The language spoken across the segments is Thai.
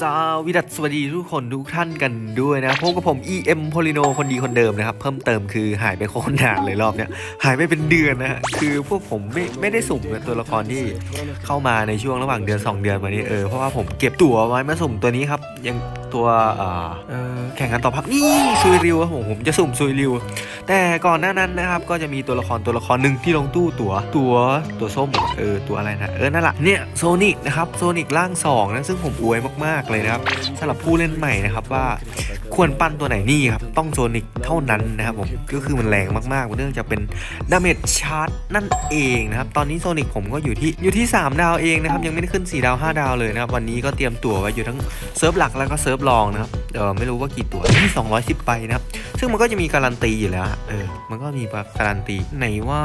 สวีดัสสวัสดีทุกคนทุกท่านกันด้วยนะพบกับผม EM Polino คนดีคนเดิมนะครับ เพิ่มเติมคือหายไปโคตรนานเลยรอบเนี้ยหายไปเป็นเดือนนะฮะคือพวกผมไม่ไม่ได้สุ่มตัวละครที่เข้ามาในช่วงระหว่างเดือน 2 เดือนมานี้เออเพราะว่าผมเก็บตั๋วไว้มาสุ่มตัวนี้ครับยัง ตัวเอ่อเออแข่งกันต่อพักนี่ซุยริวครับผมผมจะสุ่มซุยริว แต่ก่อนหน้านั้นนะครับก็จะมีตัวละครตัวละครหนึ่งที่ลงตู้ตัวตัวตัวส้มเออตัวอะไรนะเออนั่นแหละเนี่ยโซนิกนะครับโซนิกร่างสองนะซึ่งผมอวยมากๆเลยนะครับสำหรับผู้เล่นใหม่นะครับว่าควรปั้นตัวไหนนี่ครับต้องโซนิกเท่านั้นนะครับผมก็คือมันแรงมากๆเนื่องจากเป็นดาเมจชาร์จนั่นเองนะครับตอนนี้โซนิกผมก็อยู่ที่อยู่ที่ 3 ดาวเองนะครับยังไม่ได้ขึ้น 4 ดาว 5 ดาวเลยนะครับวันนี้ก็เตรียมตั๋วไว้อยู่ทั้งเซิร์ฟหลักแล้วก็เซิร์ฟลองนะครับเออไม่รู้ว่ากี่ตัวที่210ใบนะครับ ซึ่งมันก็จะมีการันตีอยู่แล้วอะเออมันก็มีการันตีไหนว่า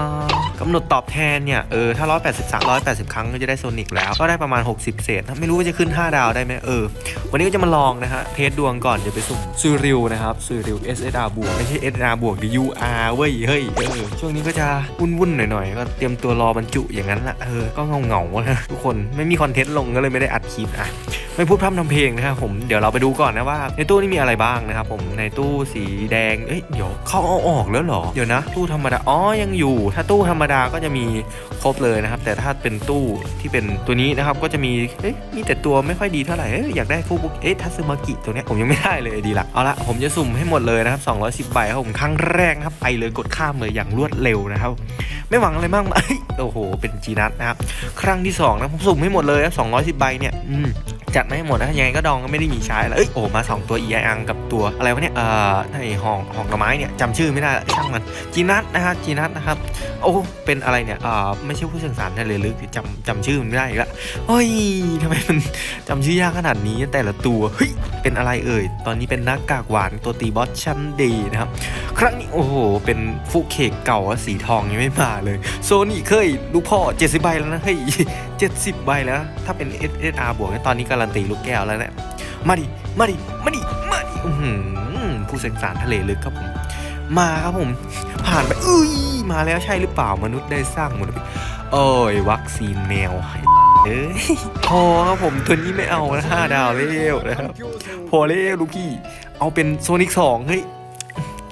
กำหนดตอบแทนเนี่ยเออถ้า183 180ครั้งก็จะได้โซนิกแล้วก็ได้ประมาณ 60 เศษไม่รู้ว่าจะขึ้น 5 ดาวได้ไหมเออ วันนี้ก็จะมาลองนะฮะเทสดวงก่อนจะไปสุ่มซูริวนะครับซูริว SSR บวกไม่ใช่ SSR บวกดิ UR เว้ยเฮ้ยเออช่วงนี้ก็จะวุ่นๆหน่อยๆก็เตรียมตัวรอบรรจุอย่างนั้นละเออก็เงาๆนะทุกคนไม่มีคอนเทนต์ลงก็เลยไม่ได้อัดคลิปอะไม่พูดพร่ำทำเพลงนะครับผมเดี๋ยวเราไปดูก่อนนะว่าในตู้นี่มีอะไรบ้างนะครับผมในตู้สีแดงเอ้ยเดี๋ยวเขาเอาออกแล้วเหรอ เดี๋ยวนะ ตู้ธรรมดา อ๋อ ยังอยู่ ถ้าตู้ธรรมดาก็จะมีครบเลยนะครับ แต่ถ้าเป็นตู้ที่เป็นตัวนี้นะครับ ก็จะมี เอ้ย มีแต่ตัวไม่ค่อยดีเท่าไหร่ เอ้ย อยากได้ฟูบุกเอ๊ะทัสมากิตัวเนี้ยผมยังไม่ได้เลยดีละเอาละผมจะสุ่มให้หมดเลยนะครับ 210ใบครับผมครั้งแรกนะครับ ไปเลยกดข้ามเลยอย่างรวดเร็วนะครับ ไม่หวังอะไรมากมายโอ้โห เป็นจีนัทนะครับ ครั้งที่2นะผมสุ่มให้หมดเลยครับ210ใบเนี่ย อืม จัดมาให้หมดนะยังไงก็ดองก็ไม่ได้มีใช้แล้วเอ้ยโอ้มา 2 ตัว e i อังกับตัวอะไรวะเนี่ยเอ่อไอ้หองหองกระไม้เนี่ยจำชื่อไม่ได้ละช่างมันจีนัทนะครับจีนัทนะครับโอ้เป็นอะไรเนี่ยเอ่าไม่ใช่ผู้สื่อสารทะเลลึกจำจำชื่อมันไม่ได้อีกละเฮ้ยทำไมมันจำชื่อยากขนาดนี้แต่ละตัวเฮ้ยเป็นอะไรเอ่ยตอนนี้เป็นนักกากหวานตัวตีบอสชั้นดีนะครับครั้งนี้โอ้โหเป็นฟุกเคกเก่าสีทองยังไม่มาเลยโซนี่เคยลูกพ่อ 70 ใบแล้วนะเฮ้ย70 ใบแล้วนะถ้าเป็น SSR บวกตอนนี้การตีลูกแก้วแล้วเนี่ยมาดิมาดิมาดิมาดิอื้อหือผู้สกสารทะเลลึกครับผมมาครับผม ผ่านไปอุ้ยมาแล้วใช่หรือเปล่ามนุษย์ได้สร้างมนุษย์โอ้ยวัคซีนแมวเอ้ยพอครับผมตัวนี้ไม่เอานะห้าดาวเร็วนะครับพอเร็วลูกพี่ เอาเป็นโซนิกสองเฮ้ย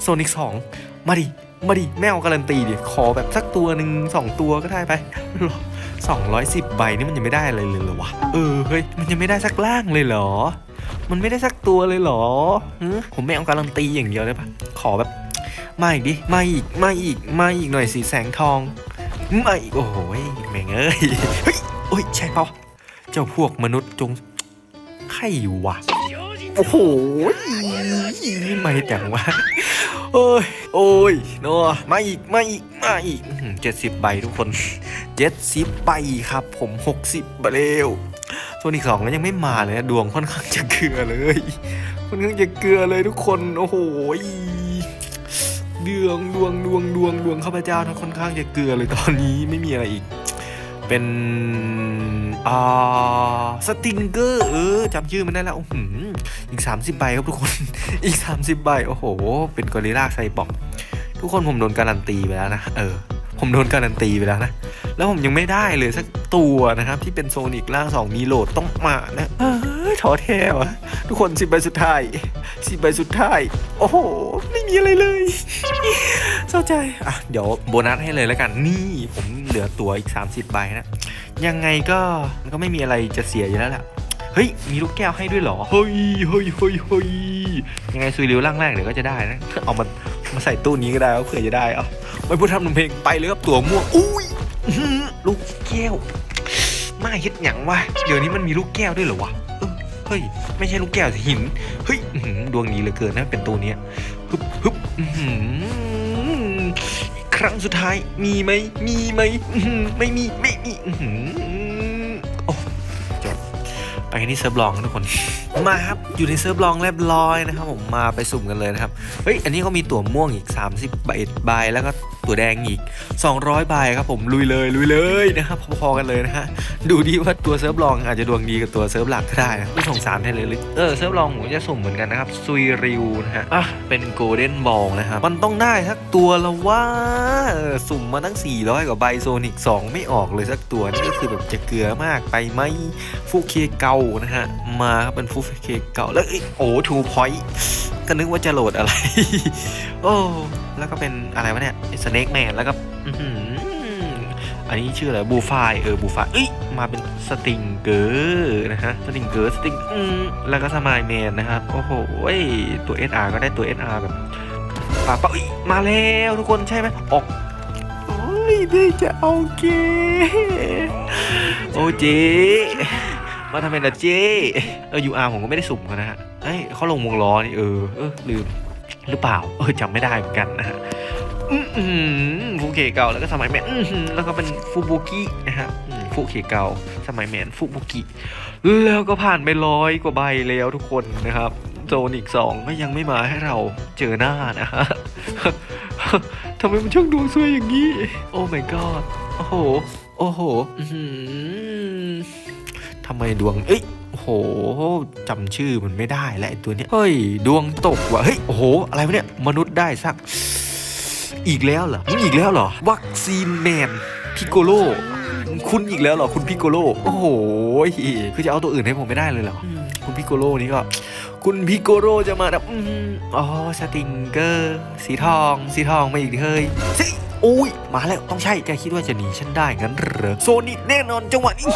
โซนิกสองมาดิมาดิแม่เอาการันตีดิขอแบบสักตัวหนึ่งสองตัวก็ได้ไป สองร้อยสิบใบนี่มันยังไม่ได้อะไรเลยเหรอวะ เออเฮ้ยมันยังไม่ได้สักล่างเลยเหรอ มันไม่ได้สักตัวเลยเหรอหือผมไม่เอาการันตีอย่างเดียวได้ปะขอแบบมาอีกดิมาอีกมาอีกมาอีกหน่อยสีแสงทองมาอีกโอ้โหแม่งเอ้ยเฮ้ยโอ้ยใช่เปล่าเจ้าพวกมนุษย์จงใครอยู่วะโอ้โหไม่แต่งว่าโอ้ยโอ้ยนัวมาอีกมาอีกมาอีกเจ็ดสิบใบทุกคน เจ็ดสิบใบครับ ผมหกสิบใบเร็วส่วนอีกสองก็ยังไม่มาเลยนะดวงค่อนข้างจะเกลือเลยค่อนข้างจะเกลือเลยทุกคนโอ้โหดวงดวงดวงดวงดวงข้าพเจ้านะค่อนข้างจะเกลือเลยตอนนี้ไม่มีอะไรอีก เป็นอ่าสติงเกอร์เออจำชื่อมันได้แล้วอีก 30 ใบครับทุกคนอีก 30 ใบโอ้โห เป็นกอริลลาไซบอกทุกคนผมโดนการันตีไปแล้วนะ เออ ผมโดนการันตีไปแล้วนะ แล้วผมยังไม่ได้เลยสักตัวนะครับ ที่เป็นโซนิกล่างสองมีโหลดต้องมานะเอ้ยท้อแท้วะทุกคนสิบใบสุดท้ายสิบใบสุดท้าย โอ้โห ไม่มีอะไรเลยเศร้าใจ อะ เดี๋ยวโบนัสให้เลยแล้วกัน นี่ผมเหลือตัวอีก 30 ใบนะ ยังไงก็มันก็ไม่มีอะไรจะเสียอยู่แล้วแหละเฮ้ย มีลูกแก้วให้ด้วยเหรอ เฮ้ยเฮ้ยเฮ้ยเฮ้ยยังไงซุยริวร่างแรกเดี๋ยวก็จะได้นะ เอามามาใส่ตู้นี้ก็ได้เผื่อจะได้เอา ไม่พูดทำนำเพลงไปเลยครับตัวม่วงอุ้ยลูกแก้วมาเฮ็ดหยังวะเดี๋ยวนี้มันมีลูกแก้วด้วยเหรอวะเฮ้ยไม่ใช่ลูกแก้วหินเฮ้ยหือดวงดีเหลือเกินนะเป็นตัวเนี้ยฮึบฮึบครั้งสุดท้ายมีไหมมีไหมไม่มีไม่มีโอ้จบไปกันที่เซิร์ฟลองทุกคนมาครับอยู่ในเซิร์ฟลองเรียบร้อยนะครับผมมาไปสุ่มกันเลยนะครับเฮ้ยอันนี้ก็มีตั๋วม่วงอีก30ใบใบแล้วก็ ตั๋วแดงอีก 200ใบครับผมลุยเลยลุยเลยนะครับพอๆกันเลยนะฮะดูดีว่าตัวเซิร์ฟลองอาจจะดวงดีกับตัวเซิร์ฟหลักก็ได้นะไม่สงสารไทยเลยลึกเออเซิร์ฟลองผมจะสุ่มเหมือนกันนะครับซุยริวนะฮะอะเป็นโกลเด้นบอลนะครับมันต้องได้สักตัวละว่าเออสุ่มมาตั้ง 400กว่าใบโซนิก2 ไม่ออกเลยสักตัวนี่ก็คือแบบจะเกลือมากไปไหมฟูเคเกานะฮะมาครับเป็นฟูเคเก่าแล้วเอ้ยโอ้ทูพอยต์ ก็นึกว่าจะโหลดอะไร โอ้ แล้วก็เป็นอะไรวะเนี่ยสเน็กแมนแล้วก็อันนี้ชื่ออะไรบูฟายเออบูฟายเอ้ยมาเป็นสติงเกอร์นะฮะสติงเกอร์สติงอืมแล้วก็สมายแมนนะครับโอ้โหตัว SR ก็ได้ตัว SR แบบปาปะอุ๊ยมาแล้วทุกคนใช่ไหมออกโอ้ยได้จะเอาเกโอ้เจมาทำไมล่ะเจเออยูอาร์ผมก็ไม่ได้สุ่มเขานะฮะ เอ้ยเขาลงวงล้อนี่เออเออลืมหรือเปล่า เออจำไม่ได้เหมือนกันนะฮะฟูเคเก่าแล้วก็สมัยแมนแล้วก็เป็นฟูบุกินะฮะฟูเคเก่า สมัยแมนฟูบุกิแล้วก็ผ่านไปร้อยกว่าใบแล้วทุกคนนะครับโซนอีกสองก็ยังไม่มาให้เราเจอหน้านะฮะทำไมมันช่างดวงซวยอย่างนี้ โอ้ my god โอ้โห โอ้โหทำไมดวง เอ้ย หจำชื่อมันไม่ได้แล้วไอตัวเนี้ยเฮ้ย ดวงตกว่ะเฮ้ยโอ้โห อะไรวะเนี่ยมนุษย์ได้สัก อีกแล้วเหรอมึงอีกแล้วเหรอ วัคซีนแมนพิโกโลคุณอีกแล้วเหรอ คุณพิโกโลโอ้โหคือจะเอาตัวอื่นให้ผมไม่ได้เลยเหรออคุณพิโกโลนี่ก็ คุณพิโกโลจะมาแบบอืมอ๋อสติงเกอร์ สีทอง สีทองมาอีกเฮ้ยสิ อุ้ยมาแล้วต้องใช่แกคิดว่าจะหนีฉันได้งั้นเหรอโซนิแน่นอนจังหวะนี้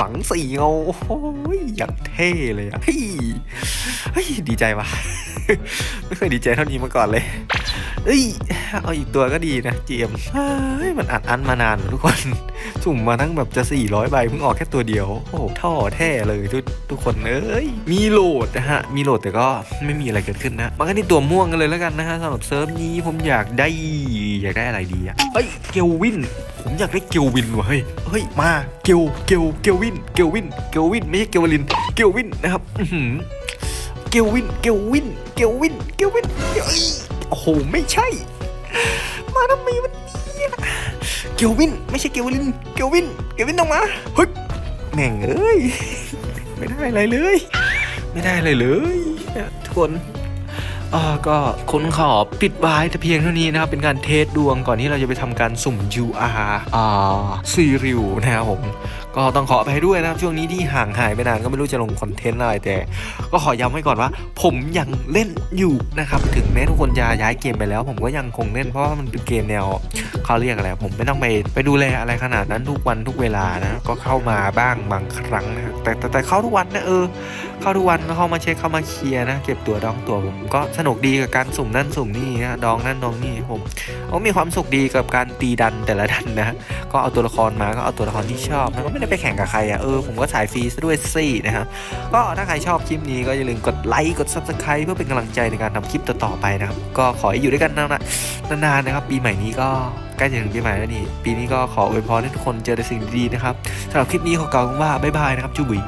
ฝังสี่เงาโอ้ยอย่างเท่เลยอะเฮ้ยดีใจว่ะไม่เคยดีใจเท่านี้มาก่อนเลย เอ้ย เอาอีกตัวก็ดีนะเจมเฮ้ย มันอัดอั้นมานานทุกคน สุ่มมาทั้งแบบจะ 400 ใบเพิ่งออกแค่ตัวเดียว โอ้โหท่อแท้เลยทุกทุกคนเอ้ย มีโหลดนะฮะ มีโหลดแต่ก็ไม่มีอะไรเกิดขึ้นนะมากันที่ตัวม่วงกันเลยแล้วกันนะฮะสำหรับเซิร์ฟนี้ผมอยากได้อยากได้อะไรดีอะเอ้ย เกลวิน ผมอยากได้เกลวินว่ะเฮ้ย เฮ้ย มา เกลเกลเกลวิน เกลวิน เกลวินไม่ใช่เกลวลิน เกลวินนะครับอื้อหือเกลวิน เกลวิน เกลวิน เกลวินเอ้ย โอ้โห ไม่ใช่ มาทำไมวันนี้เกลวิน ไม่ใช่เกลวิน เกลวิน เกลวินออกมาเฮ้ยแม่งเอ้ย ไม่ได้อะไรเลย ไม่ได้อะไรเลยทุกคนอ่าก็คนขอปิดไว้แต่เพียงเท่านี้นะครับ เป็นการเทสดวงก่อนที่เราจะไปทำการสุ่ม UR อ่าซีริวนะครับผม ก็ต้องขออภัยด้วยนะครับช่วงนี้ที่ห่างหายไปนานก็ไม่รู้จะลงคอนเทนต์อะไรแต่ ก็ขอย้ำไว้ก่อนว่า ผมยังเล่นอยู่นะครับถึงแม้ทุกคนจะย้ายเกมไปแล้ว ผมก็ยังคงเล่นเพราะว่ามันเป็นเกมแนวเขาเรียกอะไรผมไม่ต้องไปไปดูแลอะไรขนาดนั้นทุกวันทุกเวลานะก็เข้ามาบ้างบางครั้งนะแต่แต่แต่เข้าทุกวันนะเออ เข้าทุกวันเข้ามาเช็คเข้ามาเคลียร์นะเก็บตัวดองตัวผมก็สนุกดีกับการสุ่มนั่นสุ่มนี่นะดองนั่นดองนี่ผมก็มีความสุขดีกับการตีดันแต่ละดันนะก็เอาตัวละครมาก็เอาตัวละครที่ชอบนะก็ไม่ได้ไปแข่งกับใครอะเออผมก็สายฟรีซะด้วยสินะครับก็ถ้าใครชอบคลิปนี้ก็อย่าลืมกดไลค์กด subscribe เพื่อเป็นกำลังใจในการทำคลิปต่อๆไปนะครับก็ขอให้อยู่ด้วยกันนานๆนานๆนะครับ ปีใหม่นี้ก็ใกล้จะถึงปีใหม่แล้วนี่ปีนี้ก็ขออวยพรให้ทุกคนเจอแต่สิ่งดีๆนะครับสำหรับคลิปนี้ขอกล่าวคำว่าบ๊ายบายนะครับจูบุย